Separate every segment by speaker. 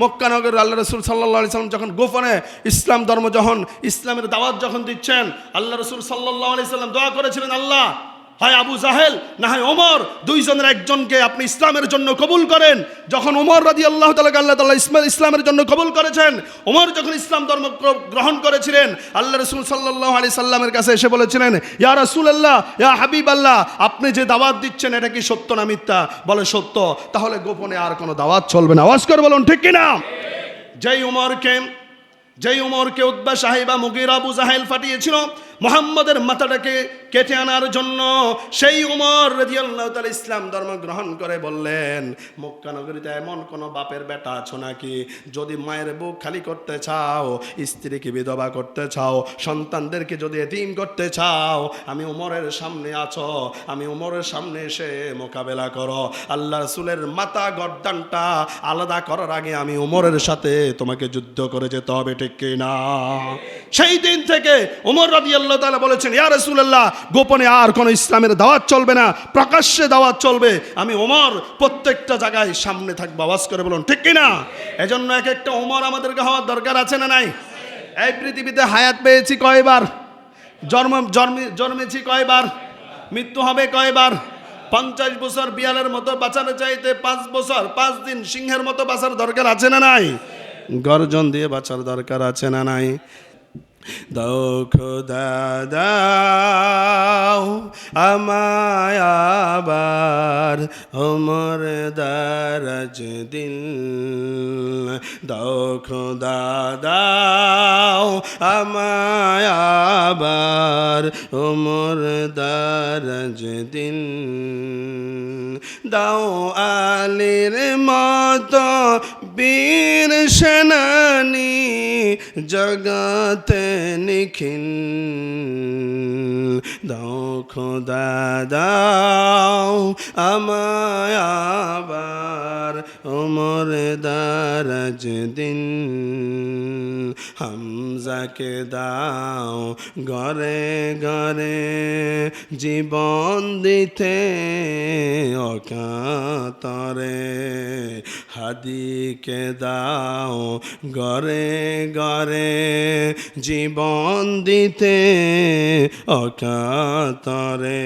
Speaker 1: মক্কানগর আল্লাহ রসুল সাল্লাহ সাল্লাম যখন গোপনে ইসলাম ধর্ম যখন, ইসলামের দাওয়াত যখন দিচ্ছেন, আল্লাহ রসুল সাল্লাহ আলি সাল্লাম দোয়া করেছিলেন, আল্লাহ হয় আবু জাহেল, না হয় ওমর, দুইজনের একজনকে আপনি ইসলামের জন্য কবুল করেন। যখন ওমর রাজি আল্লাহ তালা আল্লাহ তাল্লাহ ইসমাল ইসলামের জন্য কবুল করেছেন, ওমর যখন ইসলাম ধর্ম গ্রহণ করেছিলেন, আল্লাহ রসুল সাল্লাহ আলি সাল্লামের কাছে এসে বলেছিলেন, ইয়া রসুল আল্লাহ ইয়া হাবিব আল্লাহ আপনি যে দাওয়াত দিচ্ছেন, এটা কি সত্য না মিথ্যা? বলে, সত্য। তাহলে গোপনে আর কোনো দাওয়াত চলবে না। আওয়াজ করে বলুন, ঠিক কিনা? যেই উমরকে যেই উমরকে উদ্বা সাহেবা মুগির আবু জাহেল ফাটিয়েছিল মোহাম্মদের মাথাটাকে কেটে আনার জন্য সেই উমর রাদিয়াল্লাহু তাআলা ইসলাম ধর্ম গ্রহণ করে বললেন, মক্কা নগরীতে এমন কোন বাপের বেটা আছো নাকি? যদি মায়ের বুক খালি করতে চাও, স্ত্রীকে বিধবা করতে চাও, সন্তানদেরকে যদি এতিম করতে চাও, আমি উমরের সামনে আছো, আমি উমরের সামনে এসে মোকাবেলা করো। আল্লাহ রসুলের মাথা গর্দানটা আলাদা করার আগে আমি উমরের সাথে তোমাকে যুদ্ধ করে যেতে হবে, ঠিক কি না সেই দিন থেকে উমর রাজি আল্লাহ তালা বলেছেন, ইয়া রসুল্লাহ গোপনে আর কোনো ইসলামের দাওয়াত চলবে না, প্রকাশ্যে দাওয়াত চলবে। আমি ওমর প্রত্যেকটা জায়গায় সামনে থাকব। আওয়াজ করে বলুন, ঠিক কি না? এজন্য এক একটা ওমর আমাদেরকে হওয়ার দরকার আছে না নাই? এই পৃথিবীতে হায়াত পেয়েছি কয়বার? জন্ম, জন্মে, জন্মেছি কয়বার? মৃত্যু হবে কয়বার? পঞ্চাশ বছর বিয়ালের মতো বাঁচানো চাইতে পাঁচ বছর, পাঁচ দিন সিংহের মতো বাঁচার দরকার আছে না নাই? গর্জন দিয়ে বাঁচার দরকার আছে না নাই? দাও খোদা দাও ওমর দারাজ দিল। দাও খোদা দাও ওমর দারাজ দিল। দাও আলির মতো বীর সেনানি জগতে নিখিল। দাও খোদা দাও আমায় আবার ওমর দারাজ দিন হামজাকে দাও, ঘরে ঘরে জীবন দিতে অকাতরে। হাদিকে দাও, ঘরে ঘরে জীবন দিতে অকাতরে।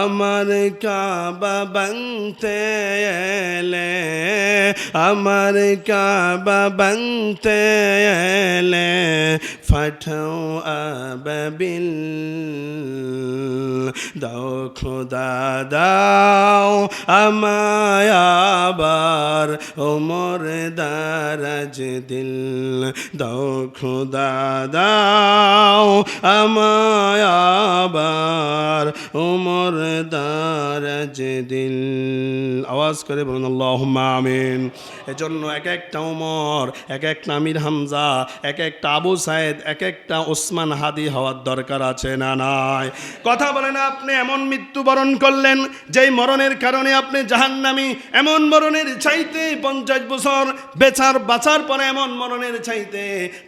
Speaker 1: আমার কাবা বাংতে এলে, আমার কাবা বাংতে এলে ফাটাও আবাবিল দাও খোদা দাও আমায় আবার ওমর দারাজ দিল দাও খোদা দাও আমায় ওমর দারাজ দিল আওয়াজ করে বলুন আল্লাহ আমিন। এজন্য এক একটা উমর এক একটা আমির হামজা এক একটা আবু সাইদ এক একটা ওসমান হাদি হওয়ার দরকার আছে না নাই? কথা বলেন, আপনি এমন মৃত্যুবরণ করলেন, যেই মরণের কারণে আপনি জাহান্নামি, এমন মরণের চাইতে পঞ্চাশ বছর বেচার, বাঁচার পরে এমন মরণের চাইতে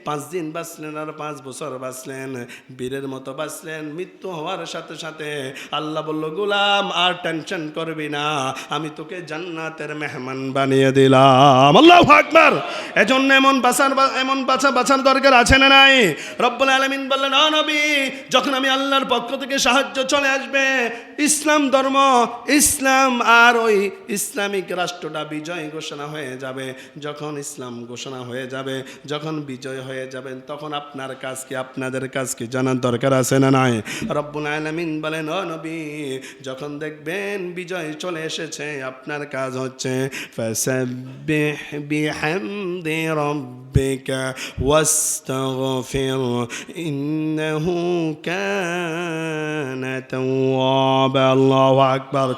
Speaker 1: পাঁচ দিন বাঁচলেন আর পাঁচ বছর বাঁচলেন, বীরের মতো বাঁচলেন, মৃত্যু হওয়ার সাথে সাথে আল্লাহ বলল, গোলাম, আর টেনশন করবি না, আমি তোকে জান্নাতের মেহমান বানিয়ে দিলাম। আল্লাহ আকবার। এজন্য এমন বাঁচার এমন বাঁচা বাঁচার দরকার আছে না নাই? রব্বুল আলমিন বললেন, "ও নবী, যখন আমি আল্লাহর পক্ষ থেকে সাহায্য চলে আসবে, ইসলাম ধর্ম, ইসলাম আর ওই ইসলামিক রাষ্ট্রটা বিজয় ঘোষণা হয়ে যাবে। যখন ইসলাম ঘোষণা হয়ে যাবে, যখন বিজয় হয়ে যাবেন, তখন আপনার কাজ কি, আপনাদের কাজ কি জানার দরকার আছে না নাই? রব্বুল আলামিন বলেন, ও নবী যখন দেখবেন বিজয় চলে এসেছে আপনার কাজ হচ্ছে রাব্বিকা ওয়াস্তাগফির ইন্নাহু কানা তাওয়াবা আল্লাহু আকবার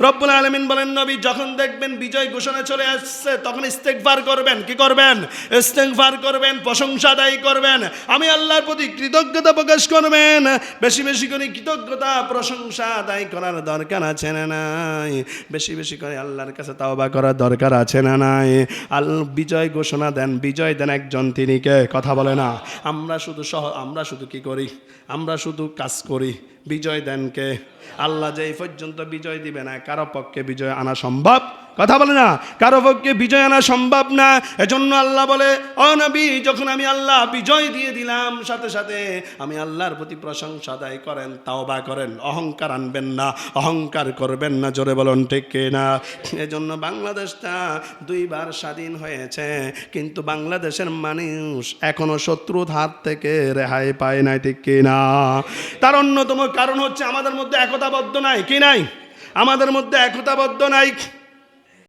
Speaker 1: রব্বুল আলামিন বলেন, নবী, যখন দেখবেন বিজয় ঘোষণা চলে আসছে, তখন ইস্তেগফার করবেন। কি করবেন? ইস্তেগফার করবেন, প্রশংসা দায়ী করবেন। আমি আল্লাহর প্রতি কৃতজ্ঞতা প্রকাশ করবেন। বেশি বেশি করে কৃতজ্ঞতা, প্রশংসা দায়ী করার দরকার আছে না নাই? বেশি বেশি করে আল্লাহর কাছে তাওবা করার দরকার আছে না নাই? আল বিজয় ঘোষণা দেন, বিজয় দেন। একজন, তিনি কে? কথা বলে না। আমরা শুধু সহ আমরা শুধু কি করি? আমরা শুধু কাজ করি। বিজয় দেন কে? আল্লাহ যে এই পর্যন্ত বিজয় দিবে না, কারও পক্ষে বিজয় আনা সম্ভব কথা বলে না, কারও পক্ষে বিজয় আনা সম্ভব না। এজন্য আল্লাহ বলে, ও নবী, যখন আমি আল্লাহ বিজয় দিয়ে দিলাম, সাথে সাথে আমি আল্লাহর প্রতি প্রশংসা আদায় করেন, তাওবা করেন, অহংকার আনবেন না, অহংকার করবেন না, জোরে বলুন ঠিক কে না? এজন্য বাংলাদেশটা দুইবার স্বাধীন হয়েছে, কিন্তু বাংলাদেশের মানুষ এখনও শত্রুর হাত থেকে রেহাই পায় নাই, ঠিক কিনা তার অন্যতম কারণ হচ্ছে, আমাদের মধ্যে একতাবদ্ধ নাই, কি নাই? আমাদের মধ্যে একতাবদ্ধ নাই।